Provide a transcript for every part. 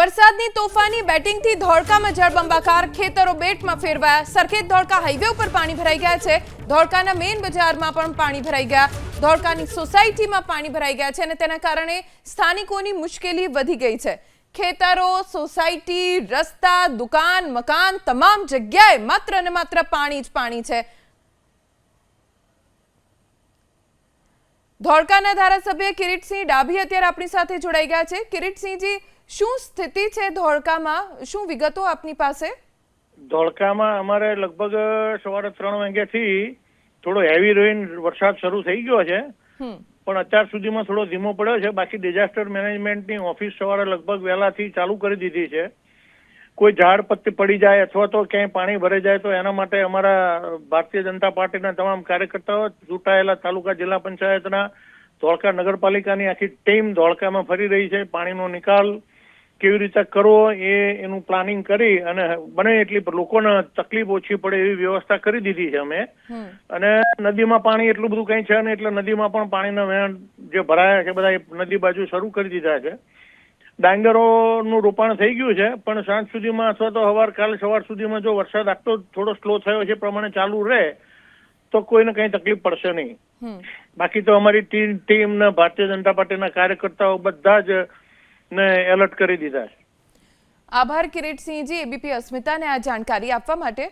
વરસાદની તોફાની બેટિંગથી ધોળકામાં જળબંબાકાર ખેતરો બેટમાં ફેરવાયા. સરખેજ ધોળકા હાઈવે ઉપર પાણી ભરાઈ ગયા છે. ધોળકાના મેઇન બજારમાં પણ પાણી ભરાઈ ગયા. ધોળકાની સોસાયટીમાં પાણી ભરાઈ ગયા છે અને તેના કારણે સ્થાનિકોની મુશ્કેલી વધી ગઈ છે. ખેતરો સોસાયટી રસ્તા, દુકાન, મકાન, તમામ જગ્યાએ માત્ર ને માત્ર પાણી જ પાણી છે. ધોળકાના ધારાસભ્ય કિરીટસિંહ ડાભી અત્યારે આપણી સાથે જોડાઈ ગયા છે. કિરીટસિંહજી શું સ્થિતિ છે ધોળકામાં? શું વિગતો આપની પાસે? ધોળકામાં અમારે લગભગ સવારે ત્રણ વાગ્યાથી થોડો હેવી રેઇન વરસાદ શરૂ થઈ ગયો છે. પણ અત્યાર સુધીમાં થોડો ધીમો પડ્યો છે. બાકી ડિઝાસ્ટર મેનેજમેન્ટની ઓફિસ સવારે લગભગ વહેલાથી ચાલુ કરી દીધી છે. કોઈ ઝાડ પત્તી પડી જાય અથવા તો ક્યાંય પાણી ભરાઈ જાય તો એના માટે અમારા ભારતીય જનતા પાર્ટીના તમામ કાર્યકર્તાઓ ચૂંટાયેલા તાલુકા જિલ્લા પંચાયતના ધોળકા નગરપાલિકાની આખી ટીમ ધોળકામાં ફરી રહી છે. પાણીનો નિકાલ કેવી રીતે કરવો એ એનું પ્લાનિંગ કરી અને બને એટલી લોકોને તકલીફ ઓછી પડે એવી વ્યવસ્થા કરી દીધી છે અમે. અને નદીમાં પાણી એટલું બધું કંઈ છે ને એટલે નદીમાં પણ પાણીના વહેણ જે ભરાયા છે બધા નદી બાજુ શરૂ કરી દીધા છે. ડાંગરોનું રોપાણ થઈ ગયું છે પણ સાંજ સુધીમાં અથવા તો સવાર કાલે સવાર સુધીમાં જો વરસાદ આટલો થોડો સ્લો થયો છે પ્રમાણે ચાલુ રહે તો કોઈને કઈ તકલીફ પડશે નહીં. બાકી તો અમારી ટીમ ટીમ ને ભારતીય જનતા પાર્ટીના કાર્યકર્તાઓ બધા જ ને એલર્ટ કરી દીધા છે. આભાર કિરીટસિંહજી એબીપી અસ્મિતાને આ જાણકારી આપવા માટે.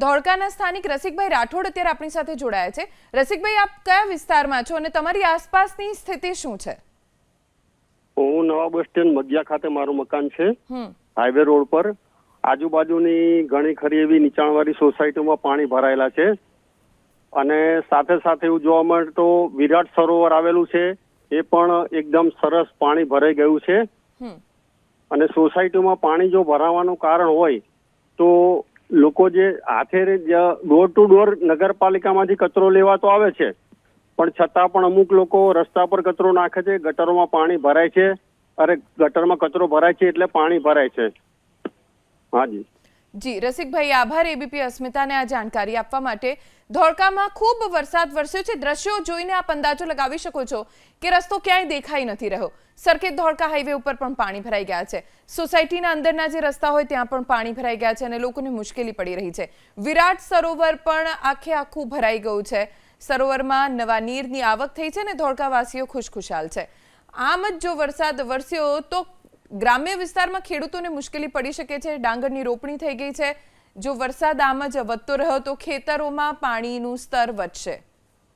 ધોળકાના સ્થાનિક રસિકભાઈ રાઠોડ અત્યારે આપણી સાથે જોડાયા છે. રસિકભાઈ આપ કયા વિસ્તારમાં છો અને તમારી આસપાસની સ્થિતિ શું છે? હું નવા બસ સ્ટેન્ડ મધ્યા ખાતે મારું મકાન છે. હાઈવે રોડ પર. આજુબાજુની ઘણી ખરી એવી નીચાણવાળી સોસાયટીમાં પાણી ભરાયેલા છે. અને સાથે સાથે એવું જોવા મળે તો વિરાટ સરોવર આવેલું છે. એ પણ એકદમ સરસ પાણી ભરાઈ ગયું છે. અને સોસાયટીમાં પાણી જો ભરાવાનું કારણ હોય તો લોકો જે હાથે ડોર ટુ ડોર નગરપાલિકામાંથી કચરો લેવા તો આવે છે. પણ છતાં પણ અમુક લોકો રસ્તા પર કચરો નાખે છે, ગટરોમાં પાણી ભરાય છે. અરે ગટરમાં કચરો ભરાય છે એટલે પાણી ભરાય છે. હાજી. જી રસિકભાઈ આભાર. એબીપી અસ્મિતાને આ જાણકારી આપવા માટે. ધોળકામાં ખૂબ વરસાદ વરસ્યો છે. દ્રશ્યો જોઈને આપ અંદાજો લગાવી શકો છો કે રસ્તો ક્યાંય દેખાઈ નથી રહ્યો. સરખેજ ધોળકા હાઈવે ઉપર પણ પાણી ભરાઈ ગયા છે. સોસાયટીના અંદરના જે રસ્તા હોય ત્યાં પણ પાણી ભરાઈ ગયા છે અને લોકોને મુશ્કેલી પડી રહી છે. વિરાટ સરોવર પણ આખે આખું ભરાઈ ગયું છે. સરોવરમાં નવા નીરની આવક થઈ છે અને ધોળકાવાસીઓ ખુશખુશાલ છે. આમ જ જો વરસાદ વરસ્યો તો ગ્રામ્ય વિસ્તારમાં ખેડૂતોને મુશ્કેલી પડી શકે છે, ડાંગરની રોપણી થઈ ગઈ છે. જો વરસાદ આમ જ વધતો રહ્યો તો ખેતરોમાં પાણીનું સ્તર વધશે.